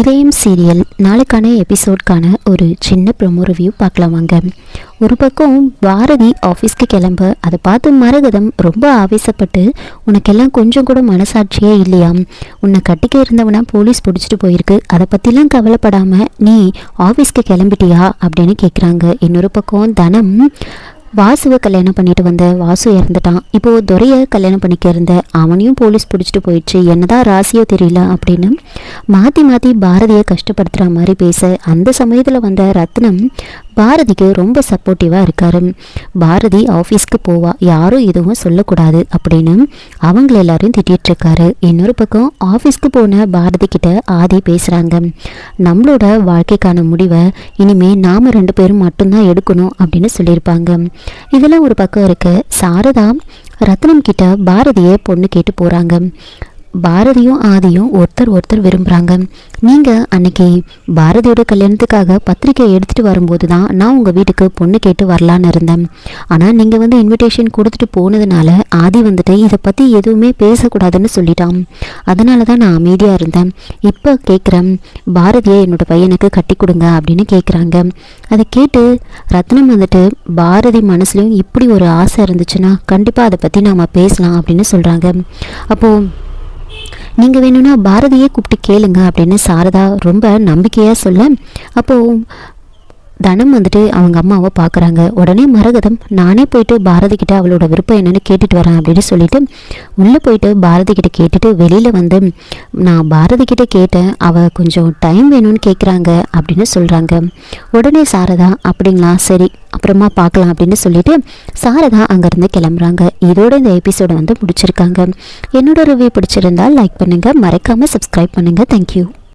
இதயம் சீரியல் நாளைக்கான எபிசோட்கான ஒரு சின்ன ப்ரொமோ ரிவ்யூ பார்க்கலாம் வாங்க. ஒரு பக்கம் பாரதி ஆஃபீஸ்க்கு கிளம்ப அதை பார்த்து மரகதம் ரொம்ப ஆவேசப்பட்டு உனக்கெல்லாம் கொஞ்சம் கூட மனசாட்சியே இல்லையா? உன்னை கட்டிக்க இருந்தவனா போலீஸ் பிடிச்சிட்டு போயிருக்கு. அதை பற்றிலாம் கவலைப்படாமல் நீ ஆஃபீஸ்க்கு கிளம்பிட்டியா? அப்படின்னு கேட்குறாங்க இன்னொரு பக்கம் தனம் வாசுவை கல்யாணம் பண்ணிட்டு வந்த வாசு இறந்துட்டான். இப்போ துரையை கல்யாணம் பண்ணிக்க இருந்த அவனையும் போலீஸ் பிடிச்சிட்டு போயிடுச்சு. என்னதான் ராசியோ தெரியல அப்படின்னு மாற்றி மாற்றி பாரதியை கஷ்டப்படுத்துகிற மாதிரி பேச அந்த சமயத்தில் வந்த ரத்னம் பாரதிக்கு ரொம்ப சப்போர்ட்டிவாக இருக்காரு. பாரதி ஆஃபீஸ்க்கு போவா. யாரும் எதுவும் சொல்லக்கூடாது அப்படின்னு அவங்கள எல்லாரையும் திட்டிகிட்டு இருக்காரு. இன்னொரு பக்கம் ஆஃபீஸ்க்கு போன பாரதி கிட்ட ஆதி பேசுகிறாங்க நம்மளோட வாழ்க்கைக்கான முடிவை இனிமே நாம ரெண்டு பேரும் மட்டும்தான் எடுக்கணும் அப்படின்னு சொல்லியிருப்பாங்க. இதெல்லாம் ஒரு பக்கம் இருக்கு. சாரதா ரத்னம் கிட்ட பாரதியை பொண்ணு கேட்டு போகிறாங்க பாரதியும் ஆதியும் ஒருத்தர் ஒருத்தர் விரும்புகிறாங்க நீங்கள் அன்னைக்கு பாரதியோட கல்யாணத்துக்காக பத்திரிக்கை எடுத்துகிட்டு வரும்போது தான் நான் உங்கள் வீட்டுக்கு பொண்ணு கேட்டு வரலான்னு இருந்தேன். ஆனால் நீங்கள் வந்து இன்விடேஷன் கொடுத்துட்டு போனதுனால ஆதி வந்துட்டு இதை பற்றி எதுவுமே பேசக்கூடாதுன்னு சொல்லிட்டான். அதனால தான் நான் அமைதியாக இருந்தேன். இப்போ கேட்குறேன் பாரதியை என்னோட பையனுக்கு கட்டி கொடுங்க அப்படின்னு கேட்குறாங்க அதை கேட்டு ரத்னம் வந்துட்டு பாரதி மனசுலையும் இப்படி ஒரு ஆசை இருந்துச்சுன்னா கண்டிப்பாக அதை பற்றி நாம் பேசலாம் அப்படின்னு சொல்கிறாங்க அப்போது நீங்கள் வேணும்னா பாரதியே கூப்பிட்டு கேளுங்க அப்படின்னு சாரதா ரொம்ப நம்பிக்கையாக சொல்ல அப்போது தனம் வந்துட்டு அவங்க அம்மாவை பார்க்குறாங்க. உடனே மரகதம் நானே போயிட்டு பாரதி கிட்ட அவளோட விருப்பம் என்னென்னு கேட்டுட்டு வரேன் அப்படின்னு சொல்லிட்டு உள்ளே போயிட்டு பாரதி கிட்ட கேட்டுட்டு வெளியில் வந்து நான் பாரதி கிட்ட கேட்டேன். அவள் கொஞ்சம் டைம் வேணும்னு கேட்குறாங்க அப்படின்னு சொல்கிறாங்க உடனே சாரதா அப்படிங்களா? சரி அப்புறமா பார்க்கலாம் அப்படின்னு சொல்லிட்டு சாரதா அங்கேருந்து கிளம்புறாங்க. இதோட இந்த எபிசோடை வந்து முடிச்சிருக்காங்க. என்னோட ரிவ்யூ பிடிச்சிருந்தால் லைக் பண்ணுங்கள் மறக்காமல் சப்ஸ்கிரைப் பண்ணுங்கள் தேங்க்யூ